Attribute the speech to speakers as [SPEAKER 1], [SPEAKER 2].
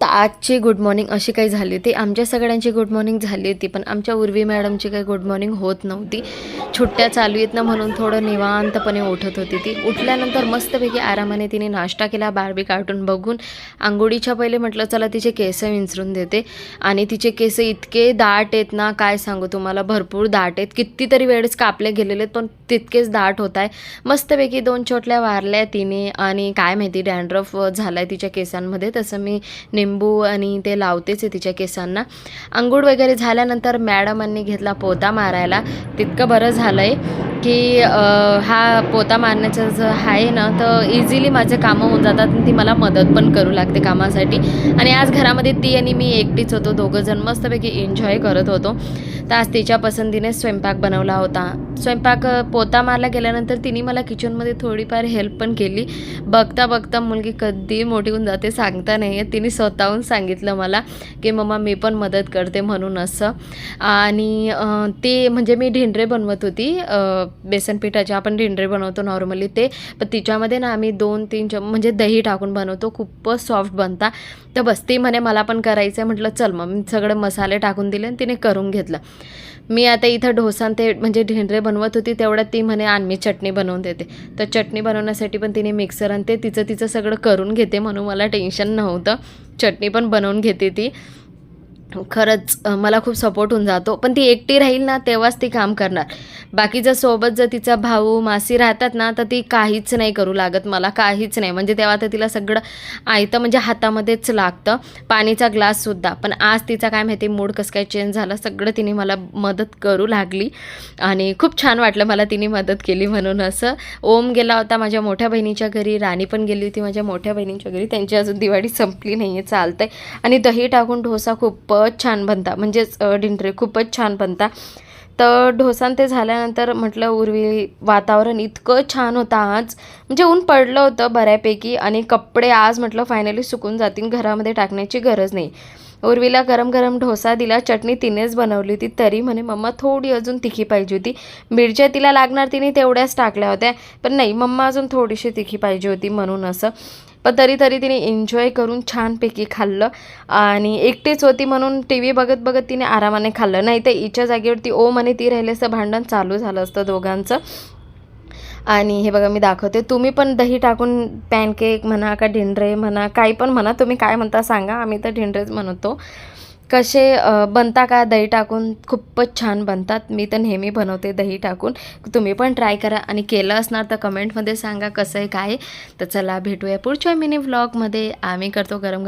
[SPEAKER 1] तर आजची good morning अशी काही झाली होती. आमच्या सगळ्यांची गुड मॉर्निंग झाली होती पण आमच्या उर्वी मॅडमची काही गुड मॉर्निंग होत नव्हती. छुट्ट्या चालू आहेत ना म्हणून थोडं निवांतपणे उठत होती ती. उठल्यानंतर मस्तपैकी आरामाने तिने नाश्ता केला बारबी कार्टून बघून. आंघोळीच्या पहिले म्हटलं चला तिचे केस विंचरून देते. आणि तिचे केस इतके दाट आहेत ना काय सांगू तुम्हाला भरपूर दाट आहेत. कितीतरी वेळेस कापले गेलेले आहेत पण तितकेच दाट होत आहे. मस्तपैकी दोन छोटल्या वारल्या तिने आणि काय माहिती डॅन्ड्रफ झाला आहे तिच्या केसांमध्ये तसं मी नेम लिंबू आणि ते लावतेच आहे तिच्या केसांना. आंघोळ वगैरे झाल्यानंतर मॅडमांनी घेतला पोता मारायला. तितकं बरं झालं आहे की हा पोता मारण्याचं जर आहे ना तर इझिली माझे कामं होऊन जातात आणि ती मला मदत पण करू लागते कामासाठी. आणि आज घरामध्ये ती आणि मी एकटीच होतो दोघंजण मस्तपैकी एन्जॉय करत होतो. तर आज तिच्या पसंतीने स्वयंपाक बनवला होता. स्वयंपाक पोता मारला गेल्यानंतर तिने मला किचनमध्ये थोडीफार हेल्प पण केली. बघता बघता मुलगी कधी मोठी होऊन जाते सांगता नाही आहे तिने स्वतःहून सांगितलं मला की मम्मा मी पण मदत करते म्हणून असं. आणि ते म्हणजे मी ढेंडरे बनवत होती बेसन पिठाचे आपण डिंडरे बनवतो नॉर्मली ते पण तिच्यामध्ये ना आम्ही दोन तीन चम म्हणजे दही टाकून बनवतो खूपच सॉफ्ट बनता. तर बस ती म्हणे मला पण करायचं आहे म्हटलं चल मग मी सगळे मसाले टाकून दिले आणि तिने करून घेतलं. मी आता इथं ढोसान ते म्हणजे ढेंडरे बनवत होती तेवढ्यात ती म्हणे आण मी चटणी बनवून देते. तर चटणी बनवण्यासाठी पण तिने मिक्सर आणि ते तिचं तिचं सगळं करून घेते म्हणून मला टेन्शन नव्हतं. चटणी पण बनवून घेते ती. खरंच मला खूप सपोर्ट होऊन जातो. पण ती एकटी राहील ना तेव्हाच ती काम करणार. बाकीच्या सोबत जर तिचा भाऊ मासी राहतात ना तर ती काहीच नाही करू लागत मला काहीच नाही. म्हणजे तेव्हा तर तिला सगळं आयतं म्हणजे हातामध्येच लागतं. पाणीचा ग्लाससुद्धा पण आज तिचा काय माहिती मूड कसं काय चेंज झाला सगळं तिने मला मदत करू लागली. आणि खूप छान वाटलं मला तिने मदत केली म्हणून असं. ओम गेला होता माझ्या मोठ्या बहिणीच्या घरी राणी पण गेली होती माझ्या मोठ्या बहिणीच्या घरी. त्यांची अजून दिवाळी संपली नाही आहे चालतंय. आणि दही टाकून ढोसा खूप खूपच छान बनता. म्हणजेच अ, खूपच छान बनता. तर ढोसान ते झाल्यानंतर म्हटलं उर्वी वातावरण इतकं छान होतं आज. म्हणजे ऊन पडलं होतं बऱ्यापैकी आणि कपडे आज म्हटलं फायनली सुकून जातील घरामध्ये टाकण्याची गरज नाही. उर्वीला गरम गरम ढोसा दिला चटणी तिनेच बनवली होती. तरी म्हणे मम्मा थोडी अजून तिखी पाहिजे होती. मिरच्या तिला लागणार तिने तेवढ्याच टाकल्या होत्या पण नाही मम्मा अजून थोडीशी तिखी पाहिजे होती म्हणून असं. पण तरी तरी तिने एन्जॉय करून छानपैकी खाल्लं. आणि एकटीच होती म्हणून टी व्ही बघत बघत तिने आरामाने खाल्लं. नाही तर हिच्या जागेवरती ओम आणि ती राहिले भांडण चालू झालं असतं दोघांचं. आणि हे बघा मी दाखवते. तुम्ही पण दही टाकून पॅनकेक म्हणा का ढिंडरे म्हणा काही पण म्हणा. तुम्ही काय म्हणता सांगा. आम्ही तर ढिंडरेच म्हणतो. कसे बनता का दही टाकून? खूपच छान बनतात. मी तर नेहमी बनवते दही टाकून. तुम्ही पण ट्राय करा आणि केलं असणार तर कमेंटमध्ये सांगा कसं आहे काय तर चला भेटूया पुढच्या मिनी व्लॉगमध्ये. आम्ही करतो गरम गरम